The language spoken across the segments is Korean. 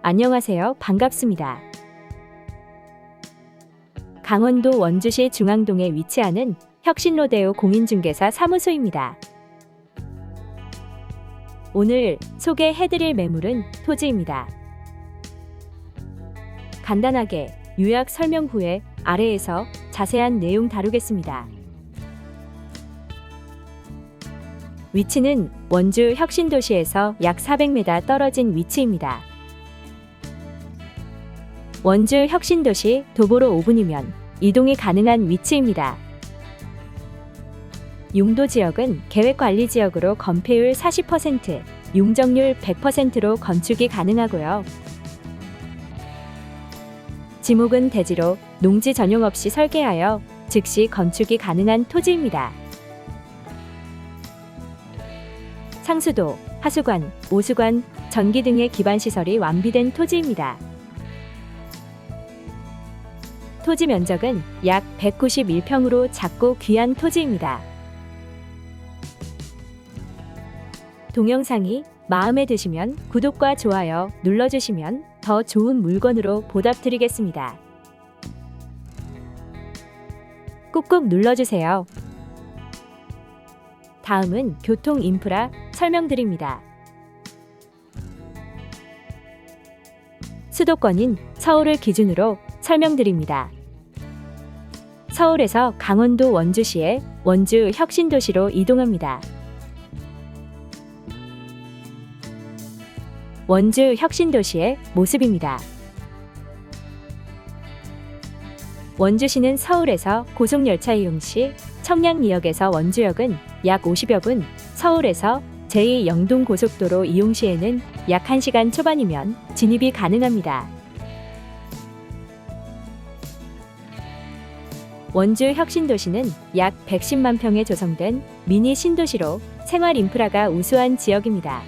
안녕하세요. 반갑습니다. 강원도 원주시 중앙동에 위치하는 혁신로데오 공인중개사 사무소입니다. 오늘 소개해드릴 매물은 토지입니다. 간단하게 요약 설명 후에 아래에서 자세한 내용 다루겠습니다. 위치는 원주 혁신도시에서 약 400m 떨어진 위치입니다. 원주 혁신도시 도보로 5분이면 이동이 가능한 위치입니다. 용도 지역은 계획관리 지역으로 건폐율 40%, 용적률 100%로 건축이 가능하고요. 지목은 대지로 농지 전용 없이 설계하여 즉시 건축이 가능한 토지입니다. 상수도, 하수관, 오수관, 전기 등의 기반 시설이 완비된 토지입니다. 토지 면적은 약 191평으로 작고 귀한 토지입니다. 동영상이 마음에 드시면 구독과 좋아요 눌러주시면 더 좋은 물건으로 보답드리겠습니다. 꾹꾹 눌러주세요. 다음은 교통 인프라 설명드립니다. 수도권인 서울을 기준으로 설명드립니다. 서울에서 강원도 원주시에 원주 혁신도시로 이동합니다. 원주 혁신도시의 모습입니다. 원주시는 서울에서 고속열차 이용 시 청량리역에서 원주역은 약 50여 분, 서울에서 제2영동 고속도로 이용 시에는 약 1시간 초반이면 진입이 가능합니다. 원주 혁신도시는 약 110만 평에 조성된 미니 신도시로 생활 인프라가 우수한 지역입니다.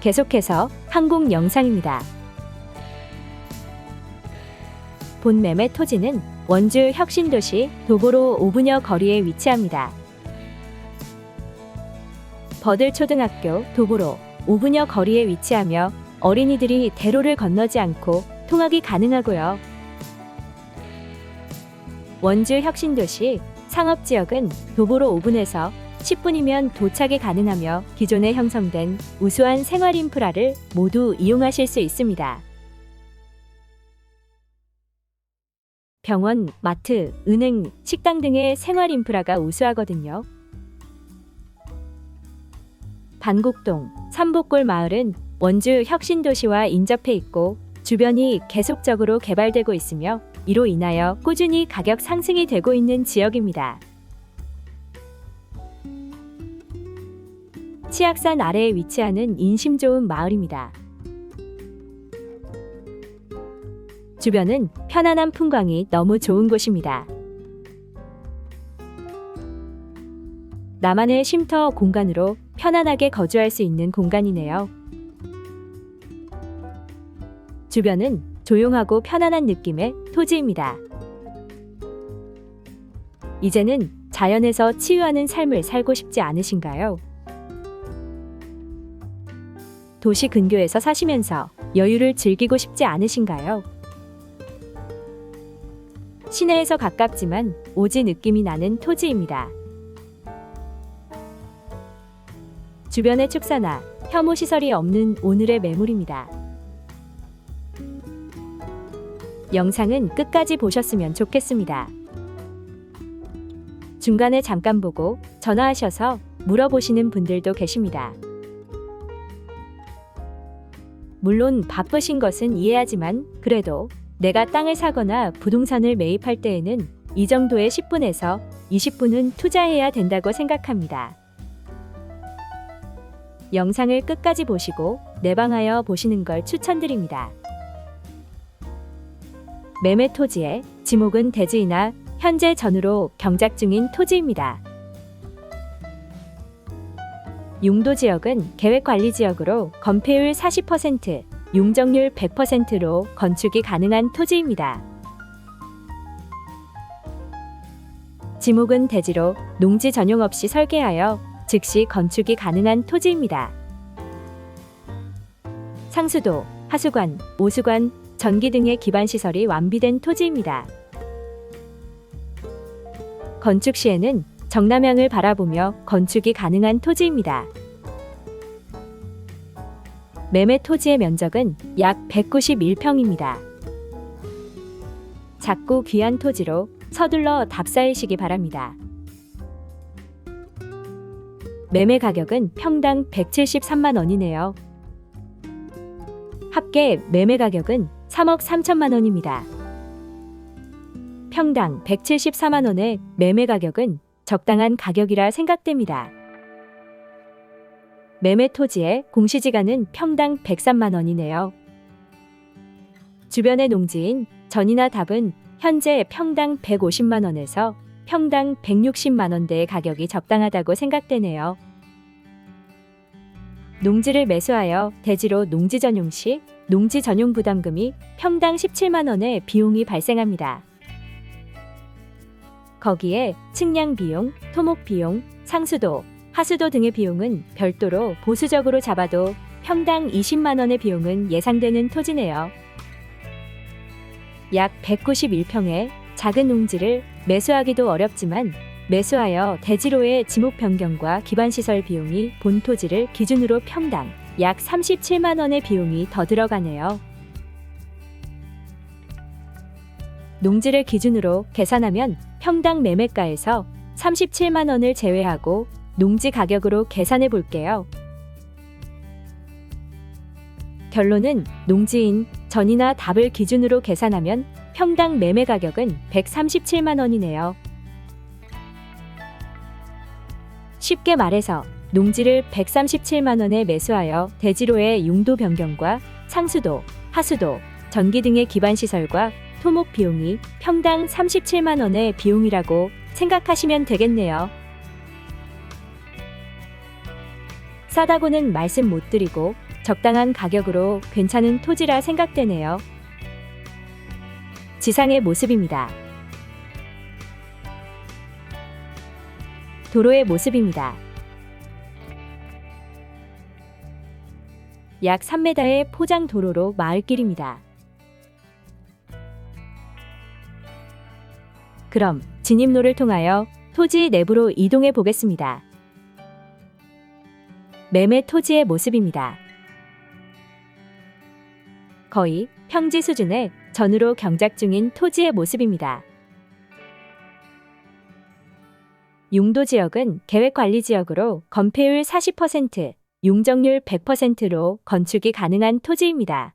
계속해서 항공 영상입니다. 본 매매 토지는 원주 혁신도시 도보로 5분여 거리에 위치합니다. 버들초등학교 도보로 5분여 거리에 위치하며 어린이들이 대로를 건너지 않고 통학이 가능하고요. 원주 혁신도시 상업지역은 도보로 5분에서 10분이면 도착이 가능하며 기존에 형성된 우수한 생활 인프라를 모두 이용하실 수 있습니다. 병원, 마트, 은행, 식당 등의 생활 인프라가 우수하거든요. 반곡동, 삼복골 마을은 원주 혁신도시와 인접해 있고 주변이 계속적으로 개발되고 있으며 이로 인하여 꾸준히 가격 상승이 되고 있는 지역입니다. 치악산 아래에 위치하는 인심 좋은 마을입니다. 주변은 편안한 풍광이 너무 좋은 곳입니다. 나만의 쉼터 공간으로 편안하게 거주할 수 있는 공간이네요. 주변은 조용하고 편안한 느낌의 토지입니다. 이제는 자연에서 치유하는 삶을 살고 싶지 않으신가요? 도시 근교에서 사시면서 여유를 즐기고 싶지 않으신가요? 시내에서 가깝지만 오지 느낌이 나는 토지입니다. 주변의 축사나 혐오 시설이 없는 오늘의 매물입니다. 영상은 끝까지 보셨으면 좋겠습니다. 중간에 잠깐 보고 전화하셔서 물어보시는 분들도 계십니다. 물론 바쁘신 것은 이해하지만 그래도 내가 땅을 사거나 부동산을 매입할 때에는 이 정도의 10분에서 20분은 투자해야 된다고 생각합니다. 영상을 끝까지 보시고 내방하여 보시는 걸 추천드립니다. 매매 토지의 지목은 대지이나 현재 전으로 경작 중인 토지입니다. 용도 지역은 계획 관리 지역으로 건폐율 40%, 용적률 100%로 건축이 가능한 토지입니다. 지목은 대지로 농지 전용 없이 설계하여 즉시 건축이 가능한 토지입니다. 상수도, 하수관, 오수관, 전기 등의 기반 시설이 완비된 토지입니다. 건축 시에는 정남향을 바라보며 건축이 가능한 토지입니다. 매매 토지의 면적은 약 191평입니다. 작고 귀한 토지로 서둘러 답사이시기 바랍니다. 매매 가격은 평당 173만 원이네요. 합계 매매 가격은 3억 3천만 원입니다. 평당 174만 원의 매매 가격은 적당한 가격이라 생각됩니다. 매매 토지의 공시지가는 평당 103만 원이네요. 주변의 농지인 전이나 답은 현재 평당 150만 원에서 평당 160만 원대의 가격이 적당하다고 생각되네요. 농지를 매수하여 대지로 농지 전용 시 농지 전용 부담금이 평당 17만 원의 비용이 발생합니다. 거기에 측량 비용, 토목 비용, 상수도, 하수도 등의 비용은 별도로 보수적으로 잡아도 평당 20만 원의 비용은 예상되는 토지네요. 약 191평의 작은 농지를 매수하기도 어렵지만 매수하여 대지로의 지목 변경과 기반 시설 비용이 본 토지를 기준으로 평당 약 37만 원의 비용이 더 들어가네요. 농지를 기준으로 계산하면 평당 매매가에서 37만 원을 제외하고 농지 가격으로 계산해 볼게요. 결론은 농지인 전이나 답을 기준으로 계산하면 평당 매매 가격은 137만 원이네요. 쉽게 말해서 농지를 137만 원에 매수하여 대지로의 용도 변경과 상수도, 하수도, 전기 등의 기반 시설과 토목 비용이 평당 37만 원의 비용이라고 생각하시면 되겠네요. 싸다고는 말씀 못 드리고 적당한 가격으로 괜찮은 토지라 생각되네요. 지상의 모습입니다. 도로의 모습입니다. 약 3m의 포장 도로로 마을길입니다. 그럼 진입로를 통하여 토지 내부로 이동해 보겠습니다. 매매 토지의 모습입니다. 거의 평지 수준의 전으로 경작 중인 토지의 모습입니다. 용도 지역은 계획관리 지역으로 건폐율 40%, 용적률 100%로 건축이 가능한 토지입니다.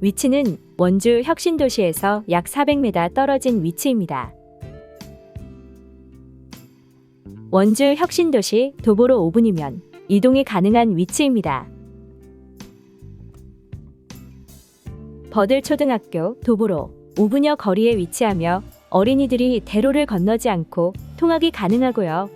위치는 원주 혁신도시에서 약 400m 떨어진 위치입니다. 원주 혁신도시 도보로 5분이면 이동이 가능한 위치입니다. 버들초등학교 도보로 5분여 거리에 위치하며 어린이들이 대로를 건너지 않고 통학이 가능하고요.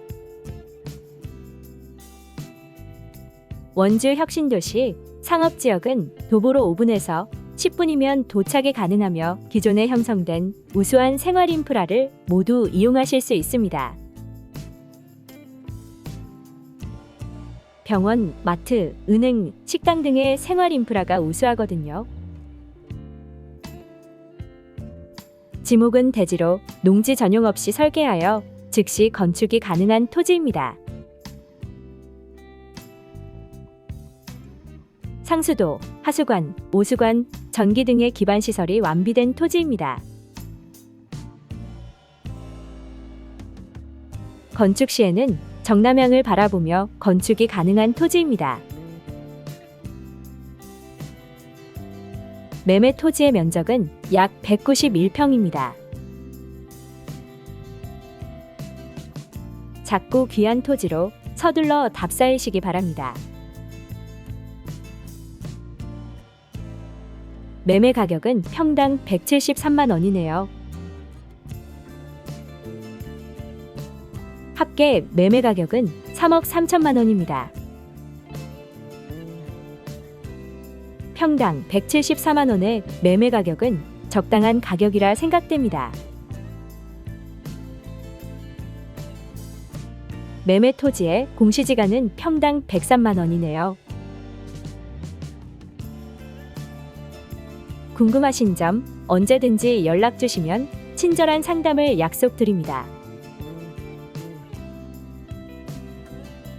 원주 혁신도시 상업지역은 도보로 5분에서 10분이면 도착이 가능하며 기존에 형성된 우수한 생활 인프라를 모두 이용하실 수 있습니다. 병원, 마트, 은행, 식당 등의 생활 인프라가 우수하거든요. 지목은 대지로 농지 전용 없이 설계하여 즉시 건축이 가능한 토지입니다. 상수도, 하수관, 오수관, 전기 등의 기반 시설이 완비된 토지입니다. 건축 시에는 정남향을 바라보며 건축이 가능한 토지입니다. 매매 토지의 면적은 약 191평입니다. 작고 귀한 토지로 서둘러 답사이시기 바랍니다. 매매 가격은 평당 173만 원이네요. 합계 매매 가격은 3억 3천만 원입니다. 평당 174만 원의 매매 가격은 적당한 가격이라 생각됩니다. 매매 토지의 공시지가는 평당 103만 원이네요. 궁금하신 점 언제든지 연락 주시면 친절한 상담을 약속드립니다.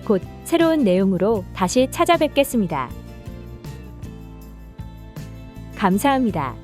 곧 새로운 내용으로 다시 찾아뵙겠습니다. 감사합니다.